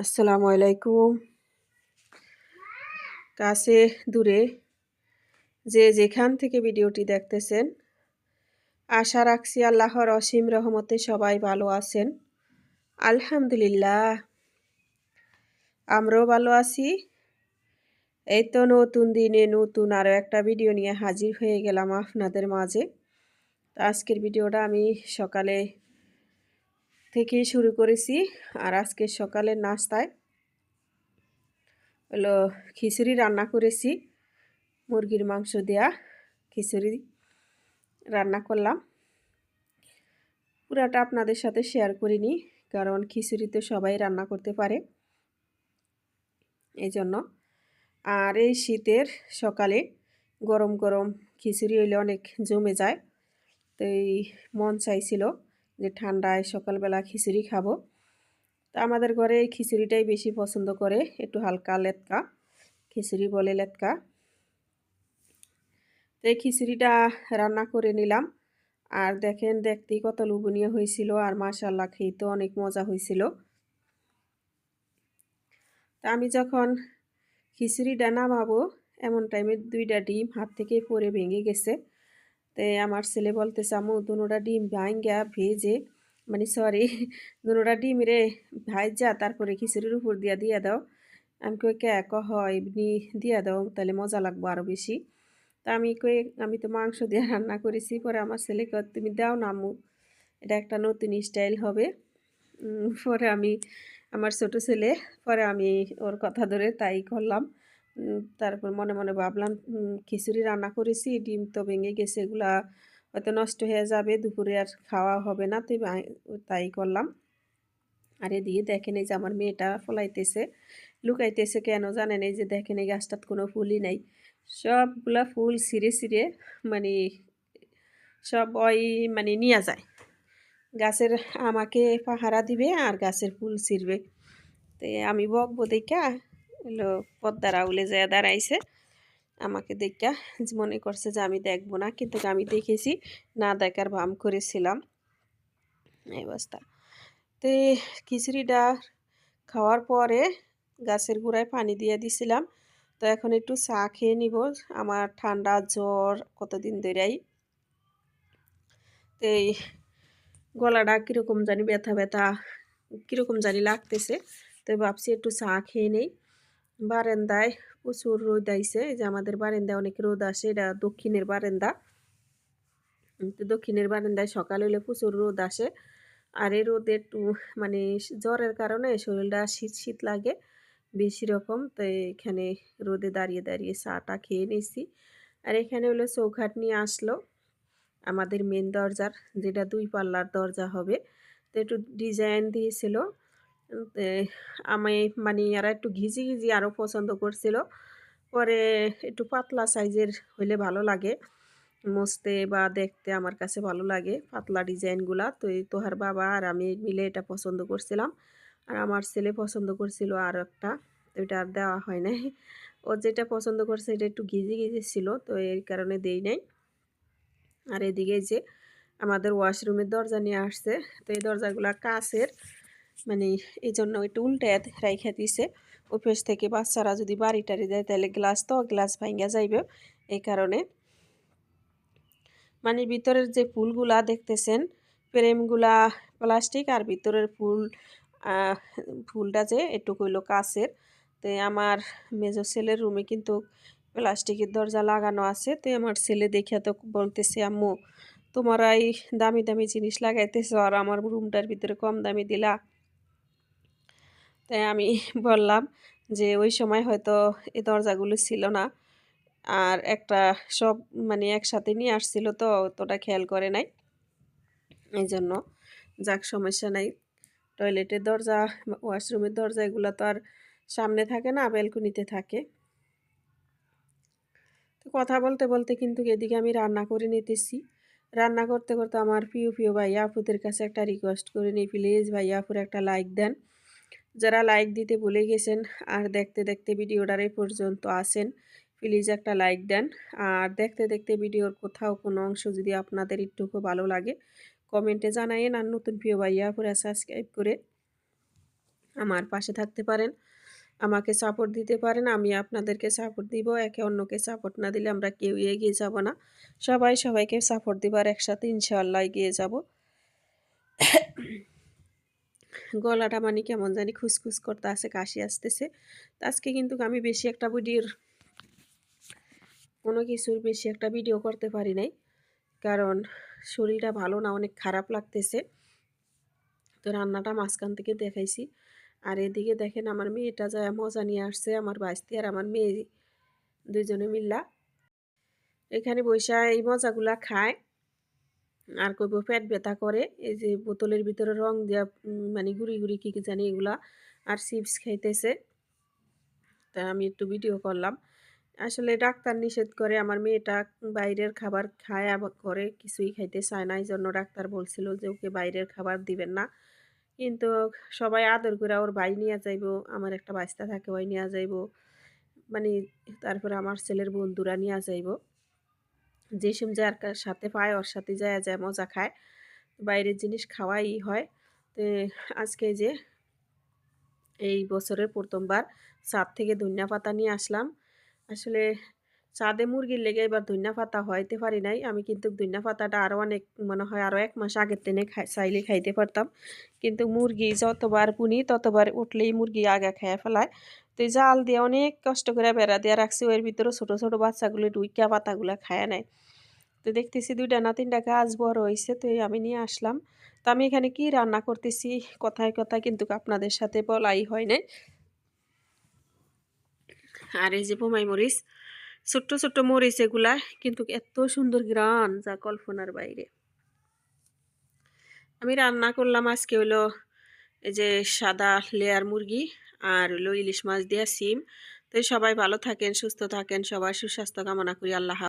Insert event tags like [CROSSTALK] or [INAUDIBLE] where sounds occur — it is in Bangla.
আসসালামু আলাইকুম। কাছে দূরে যে যেখান থেকে ভিডিওটি দেখতেছেন, আশা রাখছি আল্লাহর অসীম রহমতে সবাই ভালো আছেন। আলহামদুলিল্লাহ, আমরাও ভালো আছি। এই তো নতুন দিনে নতুন আরও একটা ভিডিও নিয়ে হাজির হয়ে গেলাম আপনাদের মাঝে। আজকের ভিডিওটা আমি সকালে থেকেই শুরু করেছি। আর আজকে সকালের নাস্তায় হলো খিচুড়ি রান্না করেছি। মুরগির মাংস দেয়া খিচুড়ি রান্না করলাম। পুরাটা আপনাদের সাথে শেয়ার করিনি, কারণ খিচুড়ি তো সবাই রান্না করতে পারে। এই জন্য আর এই শীতের সকালে গরম গরম খিচুড়ি হইলে অনেক জমে যায়, তো এই মন চাইছিল যে ঠান্ডায় সকালবেলা খিচুড়ি খাব। তা আমাদের ঘরে এই খিচুড়িটাই বেশি পছন্দ করে, একটু হালকা লেতকা খিচুড়ি বলে লেতকা তো এই খিচুড়িটা রান্না করে নিলাম। আর দেখেন দেখতেই কত লোভনীয় হয়েছিল আর মাশাল্লাহ খেতে অনেক মজা হয়েছিল। তা আমি যখন খিচুড়িটা নামাবো, এমন টাইমে দুইটা ডিম হাত থেকে পরে ভেঙে গেছে। তো আমার ছেলে বলতেছে আমু দুনোটা ডিম ভাঙ্গা ভেজে মানে সরি [LAUGHS] দুনোটা ডিম রে ভাইজা, তারপরে খিচুড়ির উপর দিয়া দিয়া দাও। আমি কই, কে? কহ এমনি দিয়া দাও, তাহলে মজা লাগবো আরও বেশি। তা আমি কই, আমি তো মাংস দিয়ে রান্না করেছি, পরে আমার ছেলেকে তুমি দাও না আমু এটা একটা নতুন স্টাইল হবে। পরে আমি, আমার ছোট ছেলে, পরে আমি ওর কথা ধরে তাই করলাম। তারপর মনে মনে ভাবলাম খিচুড়ি রান্না করেছি, ডিম তো ভেঙে গেছে, এগুলা হয়তো নষ্ট হয়ে যাবে, দুপুরে আর খাওয়া হবে না, তো তাই করলাম। আর এদিকে দেখেন এই যে আমার মেয়েটা ফলাইতেছে, লুকাইতেছে কেন জানেন, এই যে দেখেন এই গাছটার কোনো ফুলই নাই। সবগুলা ফুল ছিঁড়ে ছিঁড়ে মানে সব ওই মানে নিয়ে যায়। গাছের আমাকে পাহারা দিবে আর গাছের ফুল ছিঁড়বে। তো আমি বকবো দেখা এলো পদ্মার আউলে যায় দাঁড়াইছে। আমাকে দেখা মনে করছে যে আমি দেখব না, কিন্তু আমি দেখেছি না দেখার ভাম করেছিলাম। এই অবস্থা। তো খিচুড়িটা খাওয়ার পরে গাছের গোড়ায় পানি দিয়ে দিছিলাম। তো এখন একটু চা খেয়ে নিব। আমার ঠান্ডা জ্বর কতদিন ধরেই। তো এই গলাটা কীরকম জানি ব্যথা ব্যথা, কীরকম জানি লাগতেছে। তো ভাবছি একটু চা খেয়ে নেই। বারান্দায় প্রচুর রোদ আইছে। যে আমাদের বারান্দায় অনেক রোদ আসে, এটা দক্ষিণের বারান্দা। তো দক্ষিণের বারান্দায় সকাল হলে প্রচুর রোদ আসে। আর এই রোদে একটু মানে জ্বরের কারণে শরীরটা শীত শীত লাগে বেশি রকম। তো এখানে রোদে দাঁড়িয়ে দাঁড়িয়ে চাটা খেয়ে নিয়েছি আর এখানে হলো চৌখাট নিয়ে আসলো আমাদের মেন দরজার, যেটা দুই পাল্লার দরজা হবে। তো একটু ডিজাইন দিয়েছিল। আমি মানে এরা একটু ঘিজি ঘিজি আরও পছন্দ করছিল। পরে একটু পাতলা সাইজের হইলে ভালো লাগে। মসতে বা দেখতে আমার কাছে ভালো লাগে পাতলা ডিজাইনগুলা তো এই তোহার বাবা আর আমি মিলে এটা পছন্দ করছিলাম। আর আমার ছেলে পছন্দ করছিল আর একটা। এটা আর দেওয়া হয় নাই। ও যেটা পছন্দ করছে এটা একটু ঘিজি ঘিজি ছিল, তো এই কারণে দেই নাই। আর এদিকে যে আমাদের ওয়াশরুমের দরজা নিয়ে আসছে। তো এই দরজাগুলা কাছের মানে এই জন্য একটু উল্টে রাইখা দিছে। অফিস থেকে বাচ্চারা যদি বাড়ি টাড়ি যায় তাহলে গ্লাস তো গ্লাস ভাঙ্গা যাইবে। এই কারণে মানে ভিতরের যে ফুলগুলা দেখতেছেন, ফ্রেমগুলা প্লাস্টিক আর ভিতরের ফুল ফুলটা যে একটু কইলো কাছের তো আমার মেজো ছেলের রুমে কিন্তু প্লাস্টিকের দরজা লাগানো আছে। তো আমার ছেলে দেখিয়া তো বলতেছে, আম্মু, তোমার এই দামি দামি জিনিস লাগাইতেছ আর আমার রুমটার ভিতরে কম দামি দিলা। তাই আমি [LAUGHS] বললাম যে, ওই সময় হয়তো এই দরজাগুলো ছিল না। আর একটা সব মানে একসাথে নিয়ে আসছিল তো অতটা খেয়াল করে নাই। এই জন্য যাক, সমস্যা নাই। টয়লেটের দরজা, ওয়াশরুমের দরজা, এগুলো তো আর সামনে থাকে না, ব্যালকনিতে থাকে। তো কথা বলতে বলতে কিন্তু এদিকে আমি রান্না করে নিতেছি। রান্না করতে করতে আমার প্রিয় প্রিয় ভাইয়া আপুদের কাছে একটা রিকোয়েস্ট করে নিই। প্লিজ ভাইয়া আপুর একটা লাইক দেন। যারা লাইক দিতে ভুলে গেছেন আর দেখতে দেখতে ভিডিওটার এই পর্যন্ত আসেন প্লিজ একটা লাইক দেন। আর দেখতে দেখতে ভিডিওর কোথাও কোনো অংশ যদি আপনাদের একটুকু ভালো লাগে কমেন্টে জানাইন আর নতুন প্রিয় ভাইয়া পুরো সাবস্ক্রাইব করে আমার পাশে থাকতে পারেন। আমাকে সাপোর্ট দিতে পারেন, আমি আপনাদেরকে সাপোর্ট দিব। একে অন্যকে সাপোর্ট না দিলে আমরা কেউ এগিয়ে যাব না। সবাই সবাইকে সাপোর্ট দিবার একসাথে ইনশাআল্লাহ এগিয়ে যাব। গলাটা মানে কেমন জানি খুসখুস করতে আছে, কাশি আসতেছে। তো আজকে কিন্তু আমি বেশি একটা ভিডিওর কোনো কিছুর বেশি একটা ভিডিও করতে পারি নাই। কারণ শরীরটা ভালো না, অনেক খারাপ লাগতেছে। তো রান্নাটা মাঝখান থেকে দেখাইছি। আর এদিকে দেখেন আমার মেয়েটা যায় মজা নিয়ে আসছে, আমার বাইস্তি আর আমার মেয়ে দুজনে মিল্লা। এখানে বৈশা এই মজাগুলা খায়। আর কইব পেট ব্যথা করে, এই যে বোতলের ভিতরে রং দেওয়া মানে গুড়ি গুড়ি কী কী জানি এগুলা, আর চিপস খাইতেছে। তা আমি একটু ভিডিও করলাম। আসলে ডাক্তার নিষেধ করে, আমার মেয়েটা বাইরের খাবার খায় করে, কিছুই খাইতে চায় না এই জন্য ডাক্তার বলছিল যে ওকে বাইরের খাবার দিবেন না। কিন্তু সবাই আদর করে ওর ভাই নিয়ে যাইব, আমার একটা বাস্তা থাকে ওই নিয়ে যাইব মানে তারপরে আমার ছেলের বন্ধুরা নিয়ে যাইব। যে সম যার সাথে পায়, ওর সাথে যায় যায়, মজা খায়। বাইরের জিনিস খাওয়াই হয়। তো আজকে যে এই বছরের প্রথমবার ছাদ থেকে ধনিয়া পাতা নিয়ে আসলাম। আসলে চাঁদে মুরগির লেগে এবার ধনিয়া পাতা হইতে পারি নাই। আমি কিন্তু ধনিয়া পাতাটা আরও অনেক, মনে হয় আরও এক মাস আগের খাই, চাইলে খাইতে পারতাম। কিন্তু মুরগি যতবার পুনি ততবার উঠলেই মুরগি আগে খেয়ে ফেলায়। তো জাল দিয়ে অনেক কষ্ট করে বেড়া দিয়ে রাখছি, ওর ভিতরে ছোটো ছোটো বাচ্চাগুলো ডুইকা পাতাগুলো খায় নেয় তো দেখতেছি দুইটা না তিনটা গাছ বড় হয়েছে তো আমি নিয়ে আসলাম। তো আমি এখানে কি রান্না করতেছি কথায় কথায় কিন্তু আপনাদের সাথে বলাই হয় নাই। আর এই যে বোমাই মরিচ, ছোট্ট ছোট্ট মরিচ এগুলা কিন্তু এত সুন্দর গ্রান যা কল্পনার বাইরে। আমি রান্না করলাম আজকে হলো এই যে সাদা লেয়ার মুরগি আর ইলিশ মাছ দিয়া সিম। তো সবাই ভালো থাকেন, সুস্থ থাকেন, সবার সুস্বাস্থ্য কামনা করি। আল্লাহ